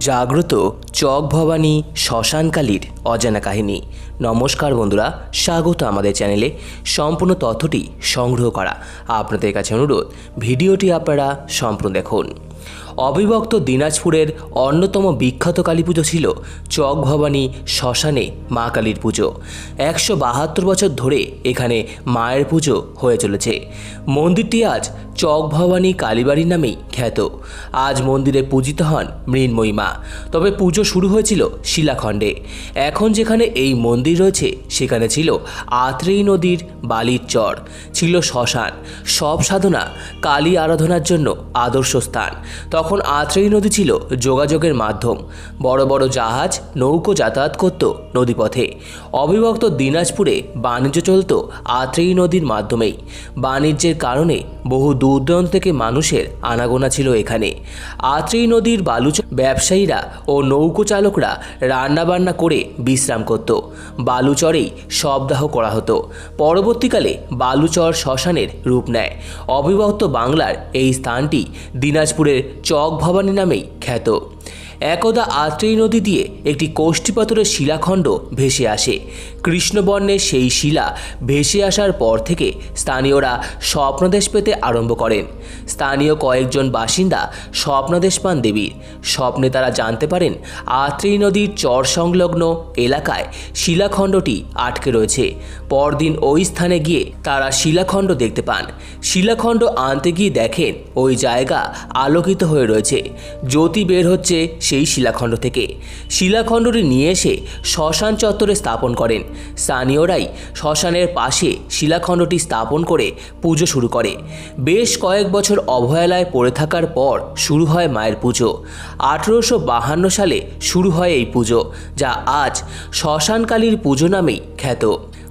জাগ্রত চক ভবানী শ্মশানকালীর অজানা কাহিনী। নমস্কার বন্ধুরা, স্বাগত আমাদের চ্যানেলে। সম্পূর্ণ তথ্যটি সংগ্রহ করা আপনাদের কাছে অনুরোধ। ভিডিওটি আপনারা সম্পূর্ণ দেখুন। অবিভক্ত দিনাজপুরের অন্যতম বিখ্যাত কালী পুজো ছিল চক ভবানী শ্মশানে মা কালীর পুজো। একশো বাহাত্তর বছর ধরে এখানে মায়ের পুজো হয়ে চলেছে। মন্দিরটি আজ চক ভবানী কালীবাড়ি নামেই খ্যাত। আজ মন্দিরে পূজিত হন মৃন্ময়ী মা। তবে পুজো শুরু হয়েছিল শিলাখণ্ডে। এখন যেখানে এই মন্দির রয়েছে, সেখানে ছিল আত্রেই নদীর বালির চর। ছিল শ্মশান। সব সাধনা কালী আরাধনার জন্য আদর্শ স্থান। তখন আত্রেই নদী ছিল যোগাযোগের মাধ্যম। বড় বড় জাহাজ, নৌকো যাতায়াত করত নদীপথে। অবিভক্ত দিনাজপুরে বাণিজ্য চলত আত্রেই নদীর মাধ্যমেই। বাণিজ্যের কারণে বহু দূর দূরান্ত থেকে মানুষের আনাগোনা ছিল এখানে। আত্রেই নদীর বালুচ ব্যবসায়ীরা ও নৌকো চালকরা রান্নাবান্না করে বিশ্রাম করত। বালুচরেই শবদাহ করা হতো। পরবর্তীকালে বালুচর শ্মশানের রূপ নেয়। অবিভক্ত বাংলার এই স্থানটি দিনাজপুরের চক ভবানী নামেই খ্যাত। একদা আত্রেই নদী দিয়ে একটি কোষ্ঠীপাথরের শিলাখণ্ড ভেসে আসে। কৃষ্ণবর্ণের সেই শিলা ভেসে আসার পর থেকে স্থানীয়রা স্বপ্নদেশ পেতে আরম্ভ করেন। স্থানীয় কয়েকজন বাসিন্দা স্বপ্নদেশ পান দেবীর। স্বপ্নে তারা জানতে পারেন আত্রেই নদীর চর সংলগ্ন এলাকায় শিলাখণ্ডটি আটকে রয়েছে। পরদিন ওই স্থানে গিয়ে তারা শিলাখণ্ড দেখতে পান। শিলাখণ্ড আনতে গিয়ে দেখেন ওই জায়গা আলোকিত হয়ে রয়েছে। জ্যোতি বের হচ্ছে সেই শিলাখণ্ড থেকে। শিলাখণ্ডটি নিয়ে এসে শ্মশান চত্বরে স্থাপন করেন। স্থানীয়রাই শ্মশানের পাশে শিলাখণ্ডটি স্থাপন করে পুজো শুরু করে। বেশ কয়েক বছর অবহেলায় পড়ে থাকার পর শুরু হয় মায়ের পুজো। আঠেরোশো বাহান্ন সালে শুরু হয় এই পুজো, যা আজ শ্মশানকালীর পুজো নামেই খ্যাত।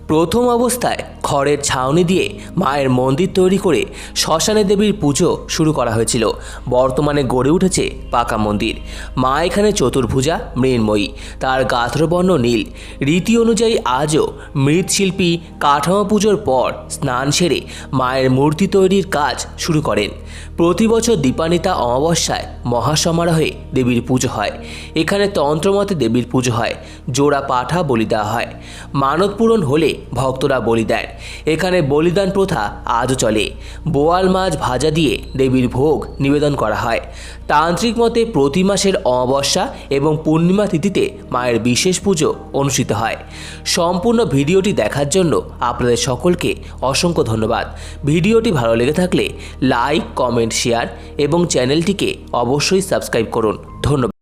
প্রথম অবস্থায় খড়ের ছাউনি দিয়ে মায়ের মন্দির তৈরি করে শ্মশানে দেবীর পুজো শুরু করা হয়েছিল। বর্তমানে গড়ে উঠেছে পাকা মন্দির। মা এখানে চতুর্ভুজা, মৃন্ময়ী। তার গাত্রবর্ণ নীল। রীতি অনুযায়ী আজও মৃৎশিল্পী কাঠামো পুজোর পর স্নান সেরে মায়ের মূর্তি তৈরির কাজ শুরু করেন। প্রতি বছর দীপান্বিতা অমাবস্যায় মহাসমারোহে দেবীর পুজো হয়। এখানে তন্ত্রমতে দেবীর পুজো হয়। জোড়া পাঠা বলি দেওয়া হয়। মানত পূরণ হলে ভক্তরা বলি দেন। এখানে বলিদান প্রথা আজও চলে। বোয়াল মাছ ভাজা দিয়ে দেবীর ভোগ নিবেদন করা হয়। তান্ত্রিক মতে প্রতি মাসের অমাবস্যা এবং পূর্ণিমা তিথিতে মায়ের বিশেষ পুজো অনুষ্ঠিত হয়। সম্পূর্ণ ভিডিওটি দেখার জন্য আপনাদের সকলকে অসংখ্য ধন্যবাদ। ভিডিওটি ভালো লেগে থাকলে লাইক, কমেন্ট, শেয়ার এবং চ্যানেলটিকে অবশ্যই সাবস্ক্রাইব করুন। ধন্যবাদ।